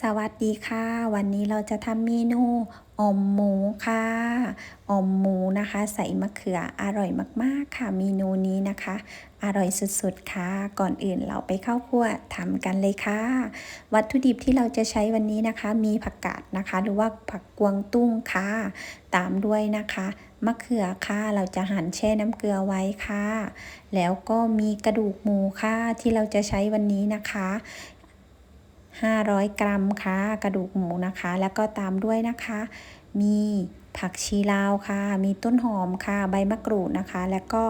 สวัสดีค่ะ วันนี้เราจะทำเมนูอมหมูค่ะอมหมูนะคะ ใส่มะเขืออร่อยมากๆค่ะเมนูนี้นะคะ อร่อยสุดๆค่ะ ก่อนอื่นเราไปเข้าครัวทำกันเลยค่ะ วัตถุดิบที่เราจะใช้วันนี้นะคะ มีผักกาดนะคะ หรือว่าผักกวางตุ้งค่ะ ตามด้วยนะคะมะเขือค่ะ เราจะหั่นแช่น้ำเกลือไว้ค่ะ แล้วก็มีกระดูกหมูค่ะที่เราจะใช้วันนี้นะคะ 500 กรัมค่ะ กระดูกหมูนะคะ แล้วก็ตามด้วยนะคะ มีผักชีลาวค่ะ มีต้นหอมค่ะ ใบมะกรูดนะคะ แล้วก็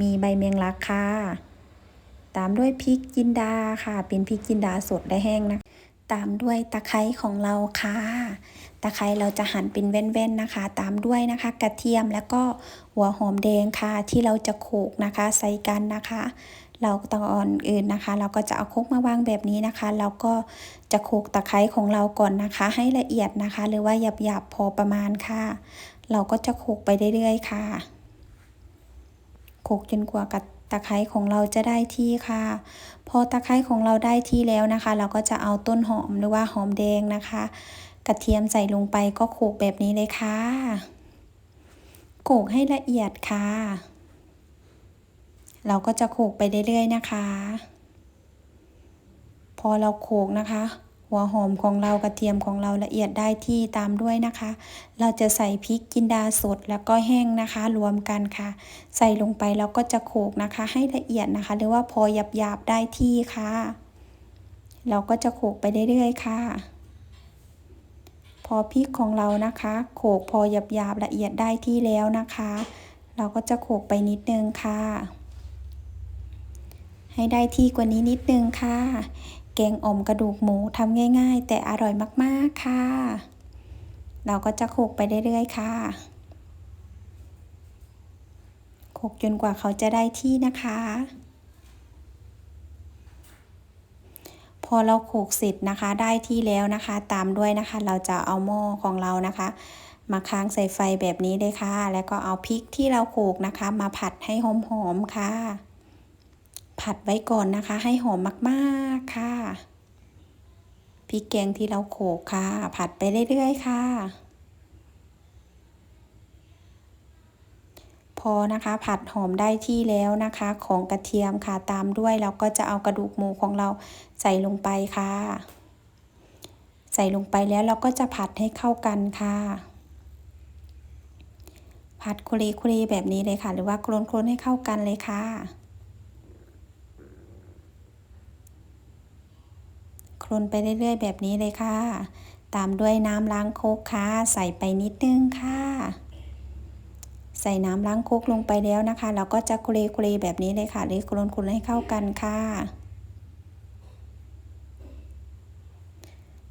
มีใบเมียงลักค่ะ ตามด้วยพริกจินดาค่ะ เป็นพริกจินดาสดและแห้งนะ ตามด้วยตะไคร้ของเราค่ะ ตะไคร้เราจะหั่นเป็นแว่นๆนะคะ ตามด้วยนะคะ กระเทียมแล้วก็หัวหอมแดงค่ะ ที่เราจะโขลกนะคะ ใส่กันนะคะ เราตอนอื่นนะคะ เราก็จะเอาคกมาวางแบบนี้นะคะ เราก็จะโขกตะไคร้ของเราก่อนนะคะ ให้ละเอียดนะคะ หรือว่าหยาบๆพอประมาณค่ะ เราก็จะโขกไปเรื่อยๆค่ะโขกจนกว่ากับตะไคร้ของเราจะได้ที่ค่ะ พอตะไคร้ของเราได้ที่แล้วนะคะ เราก็จะเอาต้นหอมหรือว่าหอมแดงนะคะ กระเทียมใส่ลงไปก็โขกแบบนี้เลยค่ะโขกให้ละเอียดค่ะ เราก็จะโขกไปเรื่อยๆนะคะ พอเราโขกนะคะ หัวหอมของเรากระเทียมของเราละเอียดได้ที่ตามด้วยนะคะ เราจะใส่พริกจินดาสดแล้วก็แห้งนะคะ รวมกันค่ะ ใส่ลงไปแล้วก็จะโขกนะคะ ให้ละเอียดนะคะ หรือว่าพอหยาบๆได้ที่ค่ะ เราก็จะโขกไปเรื่อยๆค่ะ พอพริกของเรานะคะ โขกพอหยาบๆละเอียดได้ที่แล้วนะคะ เราก็จะโขกไปนิดนึงค่ะ ให้ได้ที่กว่านี้นิดนึงค่ะ แกงอ่อมกระดูกหมูทำง่าย ๆ แต่อร่อยมากๆค่ะ เราก็จะโขกไปเรื่อยๆค่ะโขกจนกว่าเขาจะได้ที่นะคะ พอเราโขกเสร็จนะคะได้ที่แล้วนะคะ ตามด้วยนะคะ เราจะเอาหม้อของเรานะคะมาค้างใส่ไฟแบบนี้เลยค่ะ แล้วก็เอาพริกที่เราโขกนะคะ มาผัดให้หอมๆค่ะ ผัดไว้ก่อนนะคะ ให้หอมมากๆค่ะพริกแกงที่เราโขลกค่ะ ผัดไปเรื่อยๆ ค่ะ พอนะคะผัดหอมได้ที่แล้วนะคะ ของกระเทียมค่ะตามด้วยเราก็จะเอากระดูกหมูของเราใส่ลงไปค่ะ ใส่ลงไปแล้วเราก็จะผัดให้เข้ากันค่ะ ผัดคุรีคุรีแบบนี้เลยค่ะ หรือว่าโคลนๆให้เข้ากันเลยค่ะโค ลนไปเรื่อยๆ แบบนี้เลยค่ะ ตามด้วยน้ำล้างโคกค่ะ ใส่ไปนิดนึงค่ะ ใส่น้ำล้างโคกลงไปแล้วนะคะ เราก็จะคุรีคุรีแบบนี้เลยค่ะหรือโคลนคุให้เข้ากันค่ะ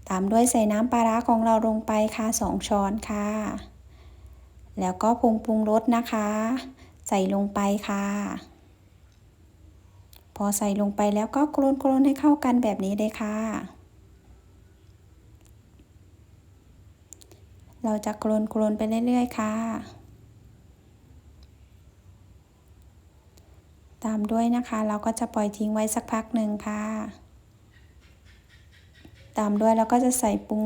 ตามด้วยใส่น้ำปลาร้าของเราลงไปค่ะสองช้อนค่ะ แล้วก็ปรุงปรุงรสนะคะ ใส่ลงไปค่ะ พอใส่ลงไปแล้วก็โคลนโคลนให้เข้ากันแบบนี้เลยค่ะ เราจะโคลนโคลนไปเรื่อยๆ ค่ะ ตามด้วยนะคะ เราก็จะปล่อยทิ้งไว้สักพักหนึ่งค่ะ ตามด้วยเราก็จะใส่ปรุง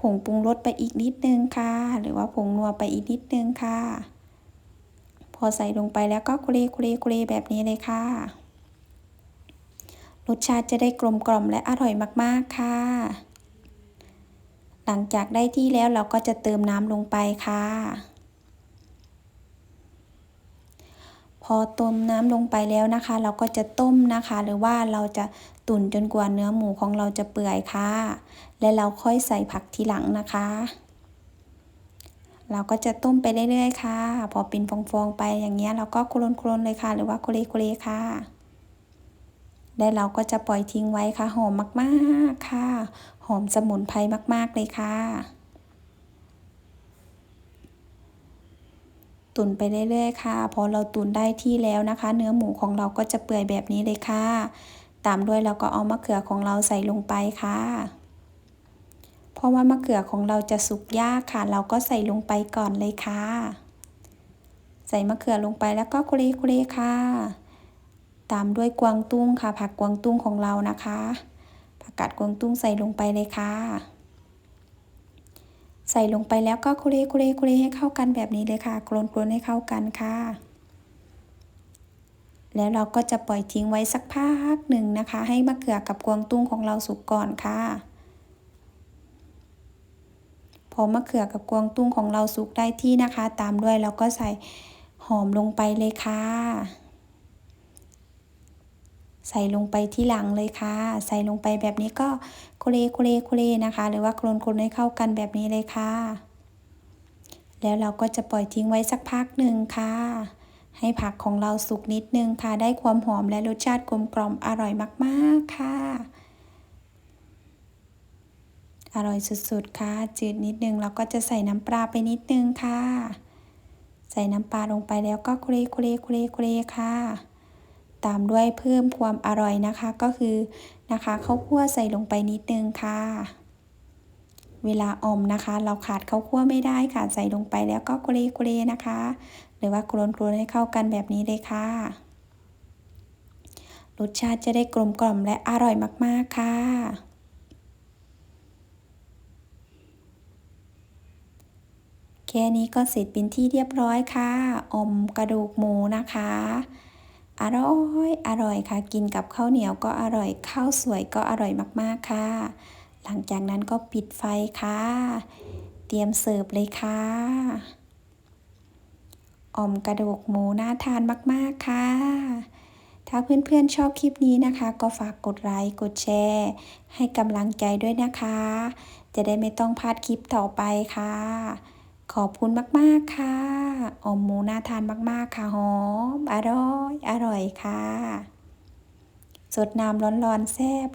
ผงปรุงรสไปอีกนิดนึงค่ะ หรือว่าผงนัวไปอีกนิดนึงค่ะ พอใส่ลงไปแล้วก็คุเรคุเรคุเรแบบนี้เลยค่ะ รสชาติจะได้กลมกล่อมและอร่อยมากๆค่ะ หลังจากได้ที่แล้วเราก็จะเติมน้ำลงไปค่ะ พอต้มน้ำลงไปแล้วนะคะ เราก็จะต้มนะคะ หรือว่าเราจะตุ๋นจนกว่าเนื้อหมูของเราจะเปื่อยค่ะ และเราค่อยใส่ผักทีหลังนะคะ เราก็จะต้มไปเรื่อยๆค่ะ พอเป็นฟองๆไปอย่างเงี้ยเราก็โคลนๆเลยค่ะ หรือว่าโคเลโคเลค่ะ และเราก็จะปล่อยทิ้งไว้ค่ะ หอมมากๆค่ะ หอมสมุนไพรมาก ๆ เลยค่ะ ตุนไปเรื่อยๆค่ะ พอเราตุนได้ที่แล้วนะคะ เนื้อหมูของเราก็จะเปื่อยแบบนี้เลยค่ะ ตามด้วยเราก็เอามะเขือของเราใส่ลงไปค่ะ เพราะว่ามะเขือของเราจะสุกยากค่ะ เราก็ใส่ลงไปก่อนเลยค่ะ ใส่มะเขือลงไปแล้วก็คุรีคุรีค่ะ ตามด้วยกวางตุ้งค่ะ ผักกวางตุ้งของเรานะคะ ผักกาดกวางตุ้งใส่ลงไปเลยค่ะ ใส่ลงไปแล้วก็คุเรคุเรคุเรให้เข้ากันแบบนี้เลยค่ะกลนๆให้เข้ากันค่ะ แล้วเราก็จะปล่อยทิ้งไว้สักพักหนึ่งนะคะ ให้มะเขือกับกวางตุ้งของเราสุกก่อนค่ะพอมะเขือกับกวางตุ้งของเราสุกได้ที่นะคะ ตามด้วยเราก็ใส่หอมลงไปเลยค่ะ ใส่ลงไปที่หลังเลยค่ะ ใส่ลงไปแบบนี้ก็โคเลโคเลโคเลนะคะ หรือว่าโคลนโคลนให้เข้ากันแบบนี้เลยค่ะ แล้วเราก็จะปล่อยทิ้งไว้สักพักหนึ่งค่ะ ให้ผักของเราสุกนิดนึงค่ะ ได้ความหอมและรสชาติกลมกล่อมอร่อยมากๆค่ะ อร่อยสุดๆค่ะ จืดนิดนึงเราก็จะใส่น้ำปลาไปนิดนึงค่ะ ใส่น้ำปลาลงไปแล้วก็คุเรคุเรคุเรคุเรค่ะ ตามด้วยเพิ่มความอร่อยนะคะก็คือนะคะข้าวคั่วใส่ลงไปนิดนึงค่ะ เวลาอมนะคะ เราขาดข้าวคั่วไม่ได้ค่ะใส่ลงไปแล้วก็กุเกุเรนะคะ หรือว่าโคลนโคลนให้เข้ากันแบบนี้เลยค่ะรสชาติจะได้กลมกล่อมและอร่อยมากๆค่ะแค่นี้ก็เสร็จเป็นที่เรียบร้อยค่ะ อมกระดูกหมูนะคะ อร่อยอร่อยค่ะ กินกับข้าวเหนียวก็อร่อยข้าวสวยก็อร่อยมากๆค่ะ หลังจากนั้นก็ปิดไฟค่ะ เตรียมเสิร์ฟเลยค่ะอมกระดูกหมูน่าทานมากๆค่ะ ถ้าเพื่อนๆชอบคลิปนี้นะคะ ก็ฝากกดไลค์กดแชร์ ให้กำลังใจด้วยนะคะ จะได้ไม่ต้องพลาดคลิปต่อไปค่ะ ขอบคุณมาก ๆ ค่ะอมหมูน่าทานมาก ๆ ค่ะหอม อร่อย อร่อยค่ะ สดน้ำร้อนๆแซ่บ